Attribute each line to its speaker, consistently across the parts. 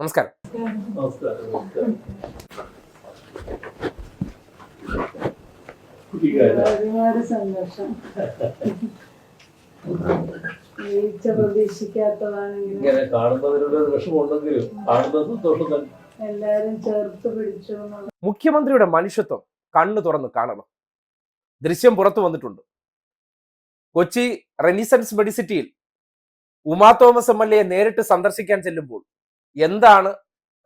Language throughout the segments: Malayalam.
Speaker 1: നമസ്കാരം.
Speaker 2: വീഴ്ച പ്രതീക്ഷിക്കാത്തതാണെങ്കിലും
Speaker 3: ഇങ്ങനെ. കാണുന്നവരുടെ ഒരു വിഷമമുണ്ടെങ്കിലും കാണുന്ന സന്തോഷം തന്നെ.
Speaker 2: എല്ലാരും ചേർത്ത് പിടിച്ചു എന്നുള്ള
Speaker 1: മുഖ്യമന്ത്രിയുടെ മനുഷ്യത്വം കണ്ണു തുറന്ന് കാണണം. ദൃശ്യം പുറത്തു വന്നിട്ടുണ്ട്. Kochi Renaissance മെഡിസിറ്റിയിൽ Uma Thomas M L A നേരിട്ട് സന്ദർശിക്കാൻ ചെല്ലുമ്പോൾ എന്താണ്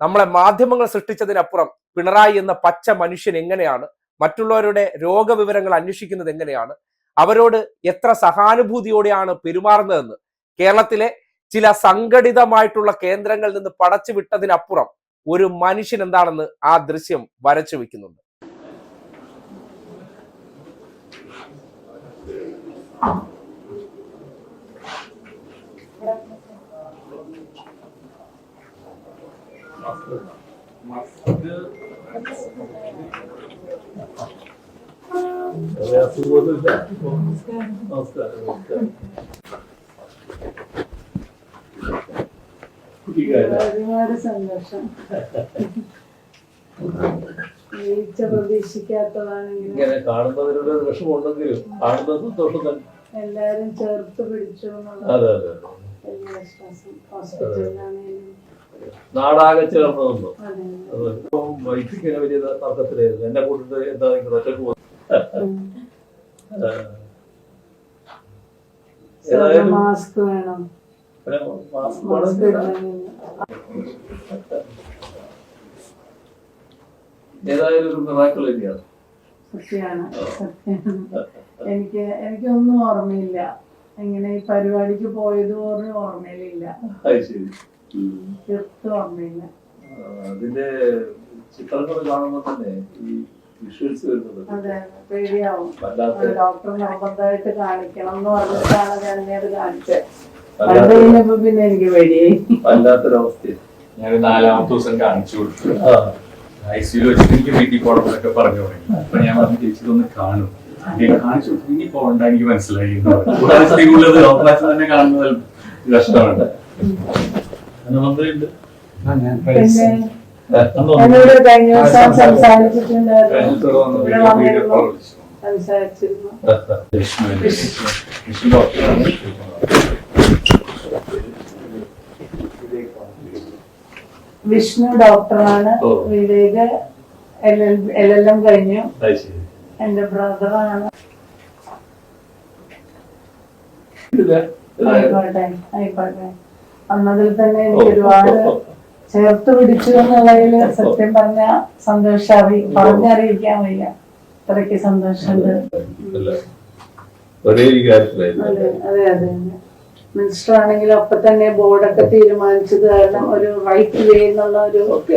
Speaker 1: നമ്മളെ മാധ്യമങ്ങൾ സൃഷ്ടിച്ചതിനപ്പുറം പിണറായി എന്ന പച്ച മനുഷ്യൻ എങ്ങനെയാണ്? മറ്റുള്ളവരുടെ രോഗവിവരങ്ങൾ അന്വേഷിക്കുന്നത് എങ്ങനെയാണ്? അവരോട് എത്ര സഹാനുഭൂതിയോടെയാണ് പെരുമാറുന്നതെന്ന്? കേരളത്തിലെ ചില സംഘടിതമായിട്ടുള്ള കേന്ദ്രങ്ങളിൽ നിന്ന് പടച്ചു വിട്ടതിനപ്പുറം ഒരു മനുഷ്യൻ എന്താണെന്ന് ആ ദൃശ്യം വരച്ചു വെക്കുന്നുണ്ട്.
Speaker 3: അസുഖമൊന്നുമില്ല നമസ്കാരം. നമസ്കാരം
Speaker 2: ഒരുപാട് സന്തോഷം വീഴ്ച പ്രതീക്ഷിക്കാത്തതാണെങ്കിലും
Speaker 3: ഇങ്ങനെ കാണുന്നവരുടെ ഒരു വിഷമമുണ്ടെങ്കിലും കാണുന്ന സന്തോഷം തന്നെ.
Speaker 2: എല്ലാരും ചേർത്ത് പിടിച്ചു
Speaker 3: അതെ അതെ അതെ.
Speaker 2: വലിയ വിശ്വാസം. ഹോസ്പിറ്റലിലാണെങ്കിലും
Speaker 3: നാടാകെ ചേർന്നതൊന്നും. ഇപ്പം വൈദ്യുതിക്ക് വലിയ തർക്കത്തിലായിരുന്നു. എന്നെ കൂട്ടിട്ട് എന്താ നിങ്ങൾ ഒറ്റയ്ക്ക് പോകുന്നത്
Speaker 2: മാസ്ക് വേണം.
Speaker 3: പിന്നെ മാസ്ക്
Speaker 2: മാസ്ക്
Speaker 3: വേണം. ഏതായാലും ഒരു മിറാക്കിൾ തന്നെയാണ്.
Speaker 2: സത്യമാണ് സത്യമാണ്. എനിക്ക് എനിക്കൊന്നും ഓർമ്മയില്ല. എങ്ങനെ ഈ പരിപാടിക്ക് പോയത് പോലും ഓർമ്മയിലില്ല
Speaker 3: അതിന്റെ ചിത്രങ്ങൾ കാണുമ്പോൾ തന്നെ ഈ വിഷ്വൽസ് വരുന്നത്.
Speaker 2: ഡോക്ടർ നിർബന്ധമായിട്ട് കാണിക്കണം എന്ന് പറഞ്ഞിട്ടാണ് ഞാൻ അത് കാണിച്ചത്. പിന്നെ എനിക്ക് പേടിയായി.
Speaker 4: ഞാൻ നാലാമത്തെ ദിവസം കാണിച്ചു കൊടുത്തു. ഐ സിയിൽ വെച്ചിട്ട് എനിക്ക് വീട്ടിൽ പോകണം എന്നൊക്കെ പറഞ്ഞു തുടങ്ങി അപ്പൊ ഞാൻ പറഞ്ഞു ചേച്ചി കാണും. ഞാൻ കാണിച്ചു ഇനി പോകണ്ട എനിക്ക് മനസ്സിലായി. സ്ത്രീകളുള്ളത് ഓപ്പറേഷൻ തന്നെ കാണുന്നത് കഷ്ടമാണ്
Speaker 3: വന്നു.
Speaker 2: എന്നോട് കഴിഞ്ഞ ദിവസം സംസാരിച്ചിട്ടുണ്ടായിരുന്നു. ഇവിടെ വന്നിരുന്നു. സംസാരിച്ചിരുന്നു.
Speaker 4: വിഷ്ണു ഡോക്ടറാണ്.
Speaker 2: വിവേക് എൽ എൽ എം കഴിഞ്ഞു. എന്റെ ബ്രദറാണ്. ആയിക്കോട്ടെ ആയിക്കോട്ടെ. വന്നതിൽ തന്നെ എനിക്ക് ഒരുപാട് ചേർത്ത് പിടിച്ചു എന്നുള്ളതിൽ സത്യം പറഞ്ഞ സന്തോഷം അറി പറഞ്ഞറിയിക്കാൻ വയ്യ. അത്രയ്ക്ക് സന്തോഷമുണ്ട്. അതെ അതെ അതെ മിനിസ്റ്റർ ആണെങ്കിൽ അപ്പൊ തന്നെ ബോർഡൊക്കെ തീരുമാനിച്ചത് കാരണം ഒരു റൈറ്റ് വേ എന്നുള്ള ഒരു
Speaker 3: ഒക്കെ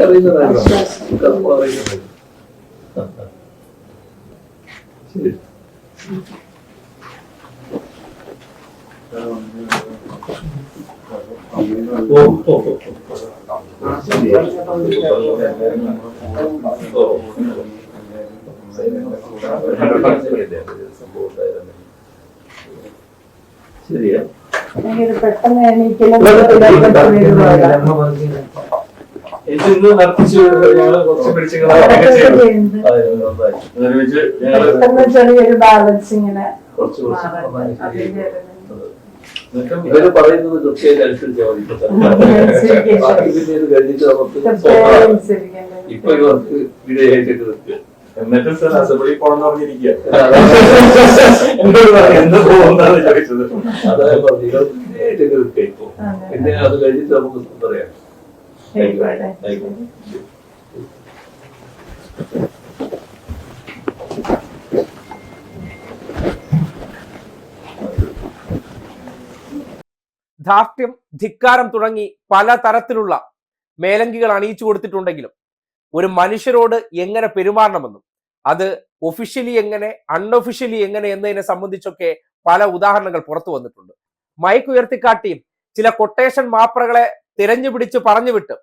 Speaker 3: ശരിയാ
Speaker 2: പെട്ടെന്ന്.
Speaker 4: ഇത് നടത്തിച്ചു ഞങ്ങൾ കുറച്ച് പിടിച്ച്
Speaker 2: അതൊക്കെ ചെയ്യുന്നത്.
Speaker 3: അതെ, നന്നായി.
Speaker 4: ഒരുമിച്ച് ഞങ്ങൾ
Speaker 2: പെട്ടെന്ന് ചെറിയൊരു ബാലൻസ് ഇങ്ങനെ
Speaker 3: കുറച്ച് കുറച്ച് ഇവർ പറയുന്നത് കൃത്യമായിട്ട് അനുസരിച്ചാൽ മതി ബാക്കി പിന്നെ ഇത് കഴിഞ്ഞിട്ട് നമുക്ക്. ഇപ്പൊ ഇവർക്ക് വിധേയമായിട്ട് നിൽക്കുക
Speaker 4: എന്നിട്ട് സാർ അസംബ്ലി പോകണം പറഞ്ഞിരിക്കുക എന്നോട് പറഞ്ഞു ചോദിച്ചത്.
Speaker 3: അതായത് പറഞ്ഞു ഇവർക്ക് വിധേയമായിട്ട് നിൽക്കുക ഇപ്പൊ പിന്നെ അത് കഴിഞ്ഞിട്ട് നമുക്ക് പറയാം.
Speaker 2: ആയിക്കോട്ടെ.
Speaker 3: ആയിക്കോട്ടെ.
Speaker 1: ധാർഷ്ട്യം ധിക്കാരം തുടങ്ങി പല തരത്തിലുള്ള മേലങ്കികൾ അണിയിച്ചു കൊടുത്തിട്ടുണ്ടെങ്കിലും ഒരു മനുഷ്യരോട് എങ്ങനെ പെരുമാറണമെന്നും അത് ഒഫീഷ്യലി എങ്ങനെ അൺഒഫീഷ്യലി എങ്ങനെ എന്നതിനെ സംബന്ധിച്ചൊക്കെ പല ഉദാഹരണങ്ങൾ പുറത്തു വന്നിട്ടുണ്ട്. മൈക്ക് ഉയർത്തിക്കാട്ടിയും ചില കൊട്ടേഷൻ മാപ്രകളെ തിരഞ്ഞു പിടിച്ച് പറഞ്ഞു വിട്ട്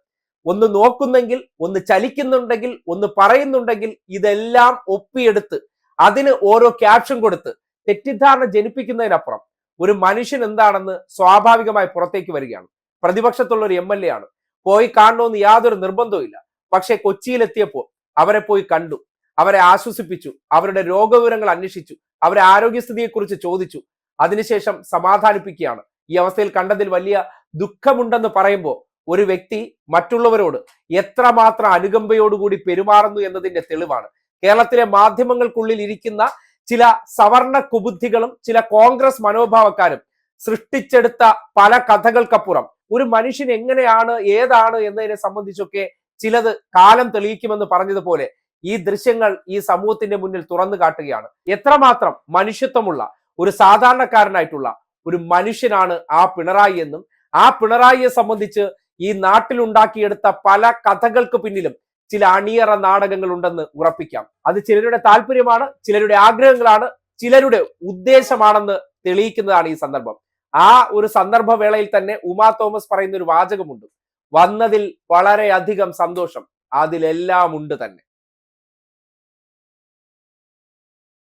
Speaker 1: ഒന്ന് നോക്കുന്നെങ്കിൽ ഒന്ന് ചലിക്കുന്നുണ്ടെങ്കിൽ ഒന്ന് പറയുന്നുണ്ടെങ്കിൽ ഇതെല്ലാം ഒപ്പിയെടുത്ത് അതിന് ഓരോ ക്യാപ്ഷൻ കൊടുത്ത് തെറ്റിദ്ധാരണ ജനിപ്പിക്കുന്നതിനപ്പുറം ഒരു മനുഷ്യൻ എന്താണെന്ന് സ്വാഭാവികമായി പുറത്തേക്ക് വരികയാണ്. പ്രതിപക്ഷത്തുള്ള ഒരു എം എൽ എ ആണ്. പോയി കാണണമെന്ന് യാതൊരു നിർബന്ധവും പക്ഷേ പക്ഷെ കൊച്ചിയിലെത്തിയപ്പോൾ അവരെ പോയി കണ്ടു. അവരെ ആശ്വസിപ്പിച്ചു. അവരുടെ രോഗവിവരങ്ങൾ അന്വേഷിച്ചു. അവരെ ആരോഗ്യസ്ഥിതിയെക്കുറിച്ച് ചോദിച്ചു. അതിനുശേഷം സമാധാനിപ്പിക്കുകയാണ്. ഈ അവസ്ഥയിൽ കണ്ടതിൽ വലിയ ദുഃഖമുണ്ടെന്ന് പറയുമ്പോൾ ഒരു വ്യക്തി മറ്റുള്ളവരോട് എത്രമാത്രം അനുകമ്പയോടുകൂടി പെരുമാറുന്നു എന്നതിന്റെ തെളിവാണ്. കേരളത്തിലെ മാധ്യമങ്ങൾക്കുള്ളിൽ ഇരിക്കുന്ന ചില സവർണ കുബുദ്ധികളും ചില കോൺഗ്രസ് മനോഭാവക്കാരും സൃഷ്ടിച്ചെടുത്ത പല കഥകൾക്കപ്പുറം. ഒരു മനുഷ്യൻ എങ്ങനെയാണ് ഏതാണ് എന്നതിനെ സംബന്ധിച്ചൊക്കെ ചിലത് കാലം തെളിയിക്കുമെന്ന് പറഞ്ഞതുപോലെ ഈ ദൃശ്യങ്ങൾ ഈ സമൂഹത്തിന്റെ മുന്നിൽ തുറന്നു കാട്ടുകയാണ്. എത്രമാത്രം മനുഷ്യത്വമുള്ള ഒരു സാധാരണക്കാരനായിട്ടുള്ള ഒരു മനുഷ്യനാണ് ആ പിണറായി എന്നും ആ പിണറായിയെ സംബന്ധിച്ച് ഈ നാട്ടിലുണ്ടാക്കിയെടുത്ത പല കഥകൾക്ക് പിന്നിലും ചില അണിയറ നാടകങ്ങൾ ഉണ്ടെന്ന് ഉറപ്പിക്കാം. അത് ചിലരുടെ താല്പര്യമാണ് ചിലരുടെ ആഗ്രഹങ്ങളാണ് ചിലരുടെ ഉദ്ദേശമാണെന്ന് തെളിയിക്കുന്നതാണ് ഈ സന്ദർഭം. ആ ഒരു സന്ദർഭ വേളയിൽ തന്നെ ഉമാ തോമസ് പറയുന്ന ഒരു വാചകമുണ്ട്. വന്നതിൽ വളരെയധികം സന്തോഷം അതിലെല്ലാം ഉണ്ട് തന്നെ.